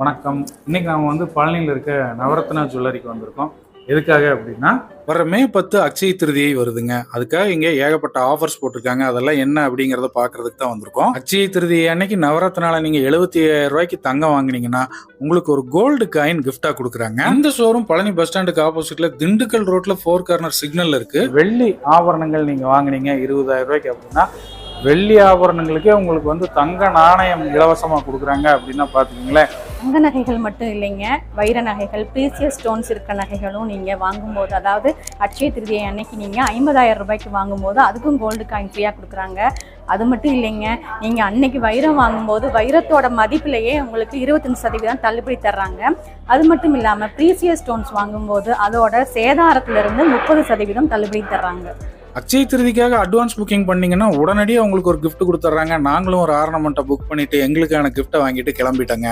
வணக்கம். இன்னைக்கு நாம வந்து பழனியில் இருக்க நவரத்னா ஜுவல்லரிக்கு வந்திருக்கோம். எதுக்காக அப்படின்னா வர மே பத்து அக்ஷய திருதியை வருதுங்க. அதுக்காக இங்க ஏகப்பட்ட ஆஃபர்ஸ் போட்டிருக்காங்க. அதெல்லாம் என்ன அப்படிங்கறத பாக்குறதுக்கு தான் வந்திருக்கோம். அக்ஷய திருதி அன்னைக்கு நவரத்னால நீங்க எழுபத்தி ஏழாயிரம் ரூபாய்க்கு தங்கம் வாங்குனீங்கன்னா உங்களுக்கு ஒரு கோல்டு காயின் கிஃப்டா கொடுக்குறாங்க. இந்த ஷோரூம் பழனி பஸ் ஸ்டாண்டுக்கு ஆப்போசிட்ல திண்டுக்கல் ரோட்ல ஃபோர் கார்னர் சிக்னல் இருக்கு. வெள்ளி ஆபரணங்கள் நீங்க வாங்குனீங்க இருபதாயிரம் ரூபாய்க்கு அப்படின்னா வெள்ளி ஆபரணங்களுக்கே உங்களுக்கு வந்து தங்க நாணயம் இலவசமாக கொடுக்குறாங்க அப்படின்னா பார்த்துக்கிங்களேன். தங்க நகைகள் மட்டும் இல்லைங்க. வைர நகைகள் ப்ரீசியஸ் ஸ்டோன்ஸ் இருக்க நகைகளும் நீங்கள் வாங்கும்போது அதாவது அட்சய திருதியை அன்னைக்கு நீங்கள் ஐம்பதாயிரம் ரூபாய்க்கு வாங்கும்போது அதுக்கும் கோல்டு காயின் ஃப்ரீயாக கொடுக்குறாங்க. அது மட்டும் இல்லைங்க. நீங்கள் அன்னைக்கு வைரம் வாங்கும்போது வைரத்தோட மதிப்பிலேயே உங்களுக்கு இருபத்தஞ்சு சதவீதம் தள்ளுபடி தர்றாங்க. அது மட்டும் இல்லாமல் ப்ரீசியஸ் ஸ்டோன்ஸ் வாங்கும்போது அதோட சேதாரத்திலிருந்து முப்பது சதவீதம் தள்ளுபடி தர்றாங்க. அக்ஷய திருதிக்காக அட்வான்ஸ் புக்கிங் பண்ணீங்கன்னா உடனடியே உங்களுக்கு ஒரு கிஃப்ட் கொடுத்துட்றாங்க. நாங்களும் ஒரு ஆர்னமெண்ட்டை புக் பண்ணிட்டு எங்களுக்கான கிஃப்ட்டை வாங்கிட்டு கிளம்பிட்டோங்க.